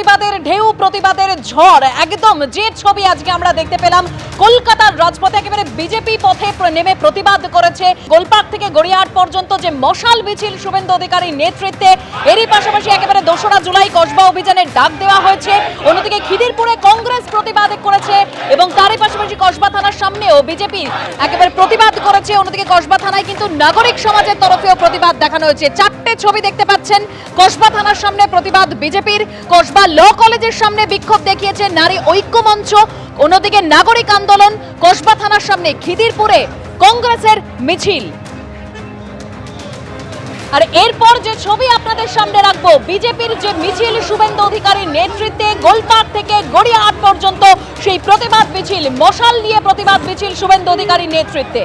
প্রতিবাদের ঢেউ প্রতিবাদের ঝড়। একদম যে ছবি আজকে আমরা দেখতে পেলাম, কলকাতার রাজপথে একেবারে বিজেপি পথে নেমে প্রতিবাদ করেছে। গোলপার্ক থেকে গড়িয়াহাট পর্যন্ত যে মশাল মিছিল শুভেন্দু অধিকারীর নেতৃত্বে, এরই পাশাপাশি একেবারে দোসরা জুলাই কসবা অভিযানের ডাক দেওয়া হয়েছে। অন্যদিকে খিদিরপুরে কংগ্রেস প্রতিবাদ করেছে এবং তারই পাশাপাশি কসবা থানার সামনেও বিজেপি একেবারে প্রতিবাদ করেছে। অন্যদিকে কসবা থানায় কিন্তু নাগরিক সমাজের তরফেও প্রতিবাদ দেখানো হয়েছে। চারটে ছবি দেখতে পাচ্ছেন। কসবা থানার সামনে প্রতিবাদ বিজেপির, কসবা ল কলেজের সামনে বিক্ষোভ দেখিয়েছে নারী ঐক্য মঞ্চ অন্যদিকে নাগরিক আন্দোলন কসবা থানার সামনে খিদিরপুরে কংগ্রেসের মিছিল। আর এরপর যে ছবি আপনাদের সামনে রাখব, বিজেপির যে মিছিল, শুভেন্দু অধিকারীর নেতৃত্বে গোলপার্ক থেকে গড়িয়াহাট পর্যন্ত সেই প্রতিবাদ মিছিল, মশাল নিয়ে প্রতিবাদ মিছিল শুভেন্দু অধিকারীর নেতৃত্বে।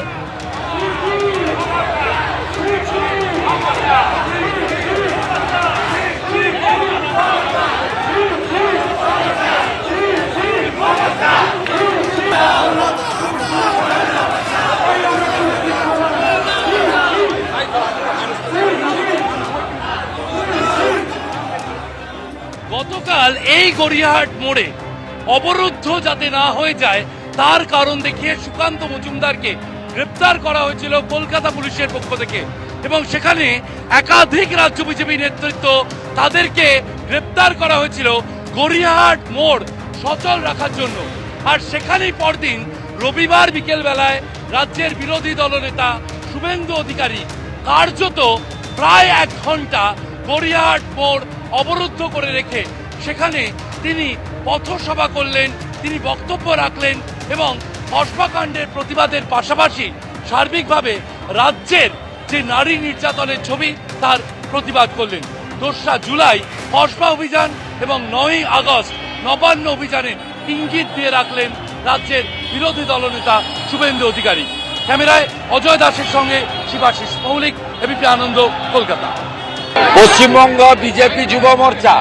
গড়িয়াহাট মোড়ে অবরুদ্ধ যাতে না হয়ে যায়, তার কারণ দেখিয়ে সুকান্ত মজুমদারকে গ্রেপ্তার করা হয়েছিল কলকাতা পুলিশের পক্ষ থেকে। এবং সেখানে একাধিক রাজ্য বিজেপি নেতৃত্ব তাদেরকে গ্রেপ্তার করা হয়েছিল গড়িয়াহাট মোড় সচল রাখার জন্য। আর সেখানেই পরদিন রবিবার বিকেল বেলায় রাজ্যের বিরোধী দলনেতা শুভেন্দু অধিকারী কার্যত প্রায় এক ঘণ্টা গড়িয়াহাট মোড় অবরুদ্ধ করে রেখে সেখানে তিনি পথসভা করলেন, তিনি বক্তব্য রাখলেন এবং কসবাকাণ্ডের প্রতিবাদের পাশাপাশি সার্বিকভাবে রাজ্যের যে নারী নির্যাতনের ছবি, তার প্রতিবাদ করলেন। দোসরা জুলাই কসবা অভিযান এবং নয়ই আগস্ট নবান্ন অভিযানে ইঙ্গিত দিয়ে রাখলেন রাজ্যের বিরোধী দলনেতা শুভেন্দু অধিকারী। ক্যামেরায় অজয় দাসের সঙ্গে শিবাশিস মৌলিক, এবিপি আনন্দ, কলকাতা। পশ্চিমবঙ্গ বিজেপি যুব মোর্চা।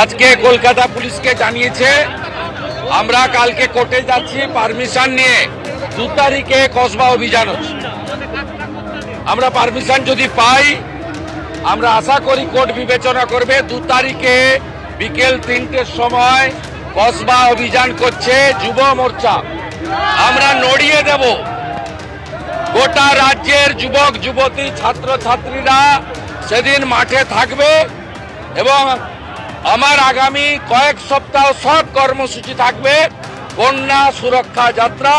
আজকে কলকাতা পুলিশকে জানিয়েছে, আমরা কালকে কোর্টে যাচ্ছি, পারমিশন নিয়ে। দু তারিখে কসবা অভিযান আমরা পারমিশন যদি পাই, আমরা আশা করি কোর্ট বিবেচনা করবে, দু তারিখে বিকেল তিনটের সময় কসবা অভিযান করছে যুব মোর্চা। আমরা নড়িয়ে দেব। গোটা রাজ্যের যুবক, যুবতী ছাত্র ছাত্রীরা সেদিন মাঠে থাকবে এবং আমার আগামী কয়েক সপ্তাহ সব কর্মসূচি থাকবে কন্যা সুরক্ষা যাত্রা,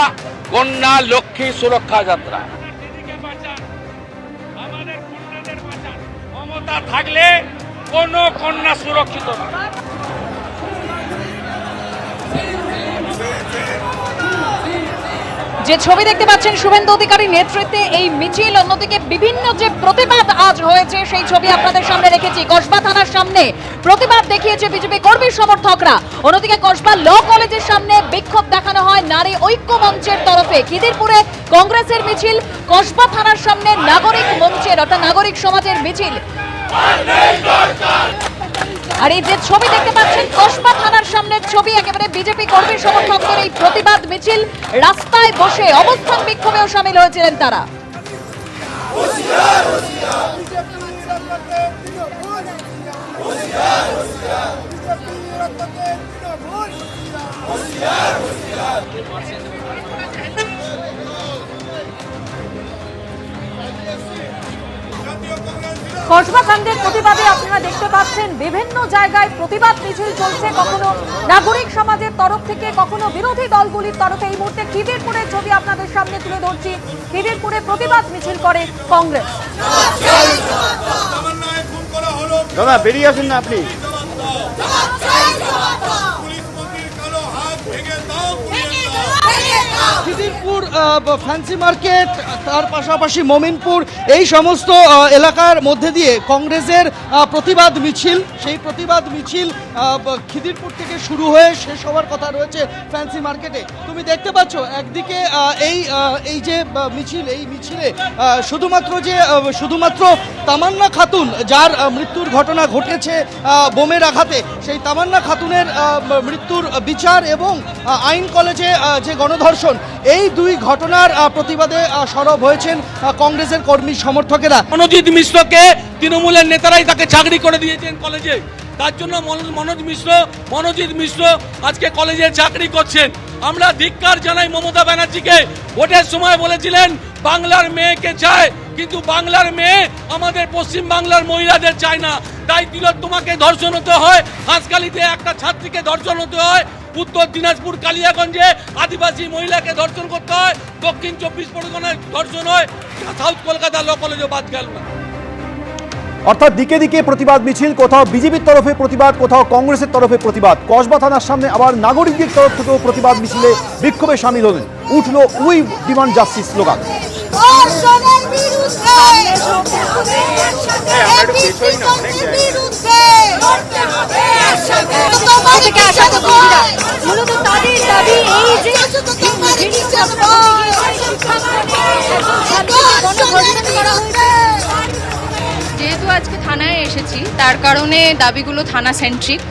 কন্যা লক্ষ্মী সুরক্ষা যাত্রা। থাকলে কোনো কন্যা সুরক্ষিত না যে ছবি দেখতে পাচ্ছেন শুভেন্দু অধিকারী নেতৃত্বে এই মিছিল, অন্যদিকে বিভিন্ন যে প্রতিবাদ আজ হয়েছে, সেই ছবি আপনাদের সামনে রেখেছি। কসবা থানার সামনে প্রতিবাদ দেখিয়েছে বিজেপি কর্মী সমর্থকরা। অন্যদিকে কসবা ল কলেজের সামনে বিক্ষোভ দেখানো হয় নারী ঐক্য মঞ্চের তরফে। খিদিরপুরে কংগ্রেসের মিছিল, কসবা থানার সামনে নাগরিক মঞ্চের, অর্থাৎ নাগরিক সমাজের মিছিল। আর এই যে ছবি দেখতে পাচ্ছেন, কসবা থানার সামনের ছবি, একেবারে বিজেপি কর্মী সমর্থকদের এই প্রতিবাদ মিছিল, রাস্তায় বসে অবস্থান বিক্ষোভেও সামিল হয়েছিলেন তারা। কাণ্ডের প্রতিবাদে আপনারা দেখতে পাচ্ছেন, বিভিন্ন জায়গায় প্রতিবাদ মিছিল চলছে। কখনো নাগরিক সমাজের তরফ থেকে, কখনো বিরোধী দলগুলির তরফে। এই মুহূর্তে খিদিরপুরের ছবি আপনাদের সামনে তুলে ধরছি। খিদিরপুরে প্রতিবাদ মিছিল করে কংগ্রেস। দাদা, বেরিয়ে আসুন না আপনি। ফ্যান্সি মার্কেট তার পাশাপাশি মমিনপুর, এই সমস্ত এলাকার মধ্যে দিয়ে কংগ্রেসের প্রতিবাদ মিছিল, সেই প্রতিবাদ মিছিল খিদিরপুর থেকে শুরু হয়ে শেষ হওয়ার কথা রয়েছে ফ্যান্সি মার্কেটে তুমি দেখতে পাচ্ছ, একদিকে এই এই যে মিছিল, এই মিছিলে শুধুমাত্র যে শুধুমাত্র তামান্না খাতুন, যার মৃত্যুর ঘটনা ঘটেছে বোমের আঘাতে, সেই তামান্না খাতুনের মৃত্যুর বিচার এবং আইন কলেজে যে গণধর্ষণ, এই দুই ঘটনার প্রতিবাদে সরব হয়েছেন কংগ্রেসের কর্মী সমর্থকেরা। মনোজিৎ মিশ্রকে তৃণমূলের নেতারাই তাকে চাকরি করে দিয়েছেন কলেজে। তার জন্য মনোজ মিশ্র, মনোজিৎ মিশ্র আজকে কলেজে চাকরি করছেন। আমরা ধিক্কার জানাই মমতা ব্যানার্জিকে। ভোটের সময় বলেছিলেন, বাংলার মেয়েকে চায়, কিন্তু বাংলার মেয়ে আমাদের পশ্চিম বাংলার মহিলাদের চায় না। তাই দিল তোমাকে ধর্ষণ হতে হয়, হাঁসখালিতে একটা ছাত্রীকে ধর্ষণ হতে হয় উত্তর দিনাজপুর কালিয়াগঞ্জে আদিবাসী মহিলাকে ধর্ষণ করতে হয়। দক্ষিণ চব্বিশ পরগনায় ধর্ষণ হয়। সাউথ কলকাতা ল কলেজও বাদ গেল না। অর্থাৎ দিকে দিকে প্রতিবাদ মিছিল কোথাও বিজেপির তরফে প্রতিবাদ কোথাও কংগ্রেসের তরফে প্রতিবাদ। কসবা থানার সামনে আবার নাগরিকদের তরফ থেকেও প্রতিবাদ মিছিলে বিক্ষোভে সামিল হলেন। উঠল উই ডিমান্ড জাস্টিস স্লোগান। ধর্ষণের মূলত তাদের দাবি এই যে যেহেতু আজকে থানায় এসেছি তার কারণে দাবিগুলো থানা সেন্ট্রিক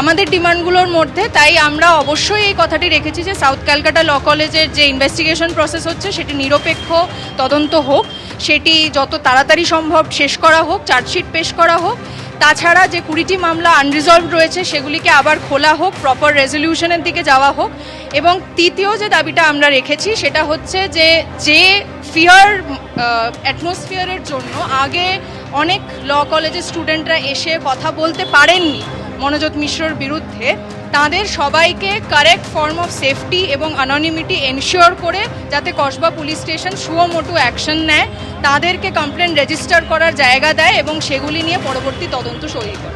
আমাদের ডিমান্ডগুলোর মধ্যে তাই আমরা অবশ্যই এই কথাটি রেখেছি যে সাউথ ক্যালকাটা ল কলেজের যে ইনভেস্টিগেশন প্রসেস হচ্ছে সেটি নিরপেক্ষ তদন্ত হোক। সেটি যত তাড়াতাড়ি সম্ভব শেষ করা হোক চার্জশিট পেশ করা হোক। তাছাড়া যে কুড়িটি মামলা আনরিজলভ রয়েছে, সেগুলিকে আবার খোলা হোক প্রপার রেজলিউশনের দিকে যাওয়া হোক। এবং তৃতীয় যে দাবিটা আমরা রেখেছি, সেটা হচ্ছে যে যে ফিয়ার অ্যাটমসফিয়ারের জন্য আগে অনেক ল কলেজের স্টুডেন্টরা এসে কথা বলতে পারেননি মনোজ মিশ্রর বিরুদ্ধে। তাদের সবাইকে কারেক্ট ফর্ম অফ সেফটি এবং অ্যানোনিমিটি এনশিওর করে যাতে Kasba police station suo motu action নেয়, তাদেরকে কমপ্লেন রেজিস্টার করার জায়গা দেয় এবং সেগুলি নিয়ে পরবর্তী তদন্ত সই করে।